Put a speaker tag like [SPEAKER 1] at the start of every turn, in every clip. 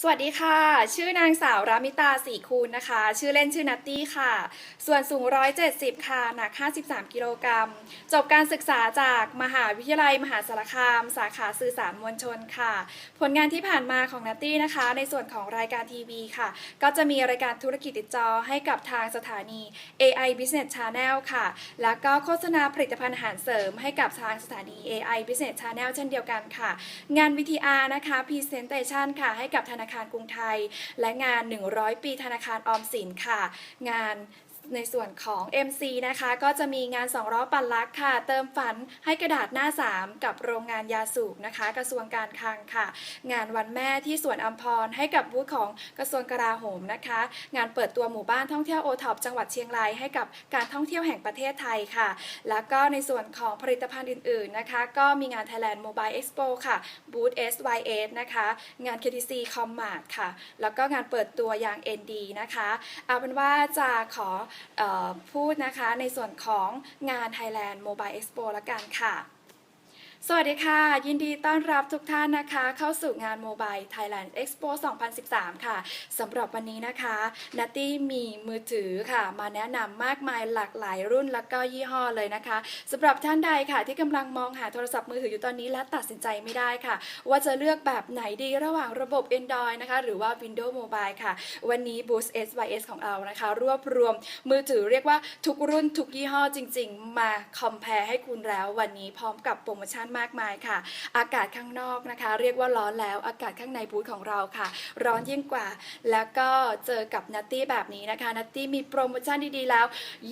[SPEAKER 1] สวัสดีค่ะ ชื่อนางสาวรามิตาสีคูณนะคะ ชื่อเล่นชื่อนัตตี้ค่ะ ส่วนสูง 170 ค่ะ หนัก 53 กิโลกรัม จบการศึกษาจากมหาวิทยาลัยมหาสารคาม สาขาสื่อสารมวลชนค่ะ ผลงานที่ผ่านมาของนัตตี้นะคะ ในส่วนของรายการทีวีค่ะ ก็จะมีรายการธุรกิจติดจอให้กับทางสถานี AI Business Channel ค่ะ แล้วก็โฆษณาผลิตภัณฑ์อาหารเสริม ให้กับทางสถานี AI Business Channel เช่นเดียวกันค่ะ งาน VTR นะคะ Presentation ค่ะ ให้กับธนานาคารกรุงไทย และงาน 100 ปีธนาคารออมสินค่ะ งาน ในส่วนของ MC นะคะ ก็จะมีงานสองล้อปั่นลักค่ะ เติมฝันให้กระดาษหน้า 3 กับโรงงานยาสูบนะคะ กระทรวงการคลังค่ะ งานวันแม่ที่สวนอัมพรให้กับบูธของกระทรวงกลาโหมนะคะ งานเปิดตัวหมู่บ้านท่องเที่ยวโอท็อปจังหวัดเชียงรายให้กับการท่องเที่ยวแห่งประเทศไทยค่ะ แล้วก็ในส่วนของผลิตภัณฑ์อื่นๆนะคะ ก็มีงาน Thailand Mobile Expo ค่ะบูธ SYS นะคะ งาน KTC Commart ค่ะ แล้วก็งานเปิดตัวยาง ND นะคะ เอาเป็นว่าจะขอพูดนะคะในส่วนของงาน Thailand Mobile Expo ละกันค่ะ สวัสดีค่ะ ยินดีต้อนรับทุกท่านนะคะ เข้าสู่งาน Mobile Thailand Expo 2013 ค่ะสำหรับวันนี้นะคะนัตตี้มีมือถือค่ะ มาแนะนำมากมายหลากหลายรุ่นแล้วก็ยี่ห้อเลยนะคะสำหรับท่านใดค่ะ ที่กำลังมองหาโทรศัพท์มือถืออยู่ตอนนี้และตัดสินใจไม่ได้ค่ะ ว่าจะเลือกแบบไหนดีระหว่างระบบ Android นะคะ หรือว่า Windows Mobile ค่ะ วันนี้ Boost SYS ของเรานะคะ รวบรวมมือถือเรียกว่าทุกรุ่นทุกยี่ห้อจริง ๆ มาคอมเพลให้คุณแล้ววันนี้พร้อมกับโปรโมชั่นมากมายค่ะ อากาศข้างนอกนะคะ เรียกว่าร้อนแล้ว อากาศข้างในบูธของเราค่ะ ร้อนยิ่งกว่า แล้วก็เจอกับนัตตี้แบบนี้นะคะ นัตตี้มีโปรโมชั่นดีๆแล้ว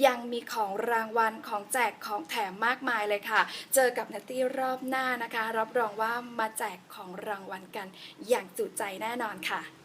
[SPEAKER 1] ยังมีของรางวัลของแจกของแถมมากมายเลยค่ะ เจอกับนัตตี้รอบหน้านะคะ รับรองว่ามาแจกของรางวัลกันอย่างจุใจแน่นอนค่ะ